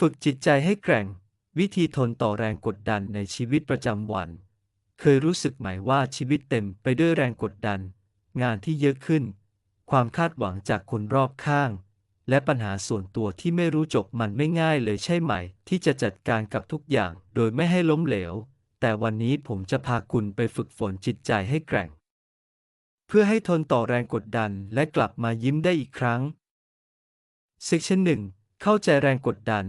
ฝึกจิตใจให้แกร่ง วิธีทนต่อแรงกดดันในชีวิตประจำวัน เคยรู้สึกไหมว่าชีวิตเต็มไปด้วยแรงกดดัน งานที่เยอะขึ้น ความคาดหวังจากคนรอบข้าง และปัญหาส่วนตัวที่ไม่รู้จบมันไม่ง่ายเลยใช่ไหม ที่จะจัดการกับทุกอย่างโดยไม่ให้ล้มเหลว แต่วันนี้ผมจะพาคุณไปฝึกฝนจิตใจให้แกร่ง เพื่อให้ทนต่อแรงกดดันและกลับมายิ้มได้อีกครั้ง Section 1 เข้าใจแรงกดดัน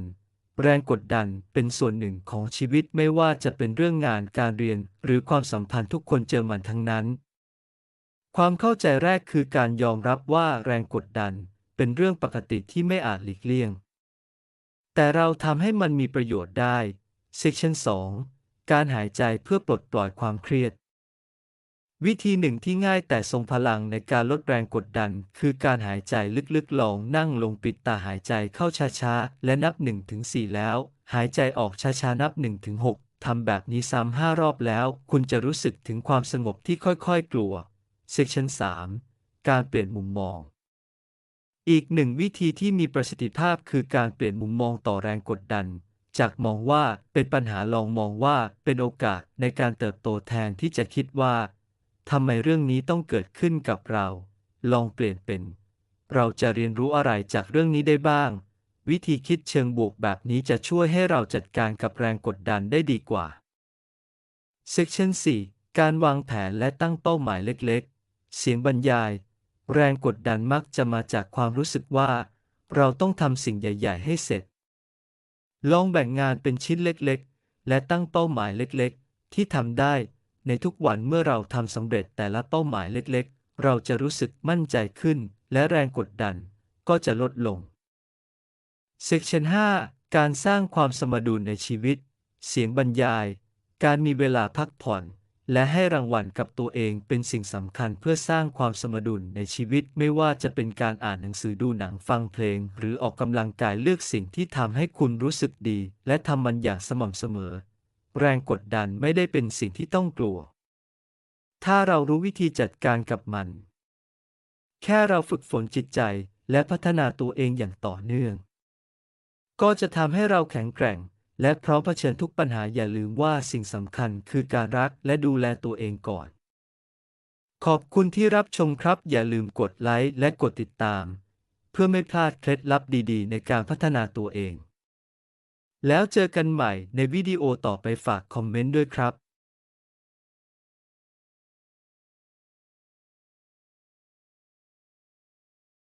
แรงกดดันเป็นส่วนหนึ่งของชีวิตไม่ว่าจะเป็นเรื่องงานการเรียน หรือความสัมพันธ์ทุกคนเจอมันทั้งนั้น ความเข้าใจแรกคือการยอมรับว่าแรงกดดัน เป็นเรื่องปกติที่ไม่อาจหลีกเลี่ยง แต่เราทำให้มันมีประโยชน์ได้ Section 2 การหายใจเพื่อปลดปล่อยความเครียด วิธีหนึ่งที่ง่ายแต่ทรงพลังในการลดแรงกดดัน คือการหายใจลึกๆ ลองนั่งลงปิดตาหายใจเข้าช้าๆ และนับ 1-4 แล้ว หายใจออกช้าๆ นับ 1-6ทำแบบนี้ซ้ำห้ารอบแล้ว คุณจะรู้สึกถึงความสงบที่ค่อยๆ กลัว Section 3 การเปลี่ยนมุมมอง อีกหนึ่งวิธีที่มีประสิทธิภาพคือการเปลี่ยนมุมมองต่อแรงกดดันจากมองว่าเป็นปัญหาลองมองว่าเป็นโอกาสในการเติบโตแทนที่จะคิดว่า ทำไมเรื่องนี้ต้องเกิดขึ้นกับเรา ลองเปลี่ยนเป็น เราจะเรียนรู้อะไรจากเรื่องนี้ได้บ้าง วิธีคิดเชิงบวกแบบนี้จะช่วยให้เราจัดการกับแรงกดดันได้ดีกว่า Section 4 การวางแผนและตั้งเป้าหมายเล็กๆ เสียงบรรยาย แรงกดดันมักจะมาจากความรู้สึกว่า เราต้องทำสิ่งใหญ่ ๆ ให้เสร็จ ลองแบ่งงานเป็นชิ้นเล็กๆ และตั้งเป้าหมายเล็กๆ ที่ทำได้ ในทุกวันเมื่อเราทำสำเร็จแต่ละเป้าหมายเล็กๆ เราจะรู้สึกมั่นใจขึ้น และแรงกดดันก็จะลดลง Section 5 การสร้างความสมดุลในชีวิต เสียงบรรยาย การมีเวลาพักผ่อน และให้รางวัลกับตัวเองเป็นสิ่งสำคัญเพื่อสร้างความสมดุลในชีวิตไม่ว่าจะเป็นการอ่านหนังสือดูหนังฟังเพลง หรือออกกำลังกายเลือกสิ่งที่ทำให้คุณรู้สึกดี และทำมันอย่างสม่ำเสมอ แรงกดดันไม่ได้เป็นสิ่งที่ต้องกลัว ถ้าเรารู้วิธีจัดการกับมัน แค่เราฝึกฝนจิตใจและพัฒนาตัวเองอย่างต่อเนื่อง ก็จะทำให้เราแข็งแกร่ง และพร้อมเผชิญทุกปัญหาอย่าลืมว่าสิ่งสำคัญคือการรักและดูแลตัวเองก่อน ขอบคุณที่รับชมครับ อย่าลืมกดไลค์และกดติดตาม เพื่อไม่พลาดเคล็ดลับดีๆ ในการพัฒนาตัวเอง แล้วเจอกันใหม่ในวิดีโอต่อไปฝากคอมเมนต์ด้วยครับ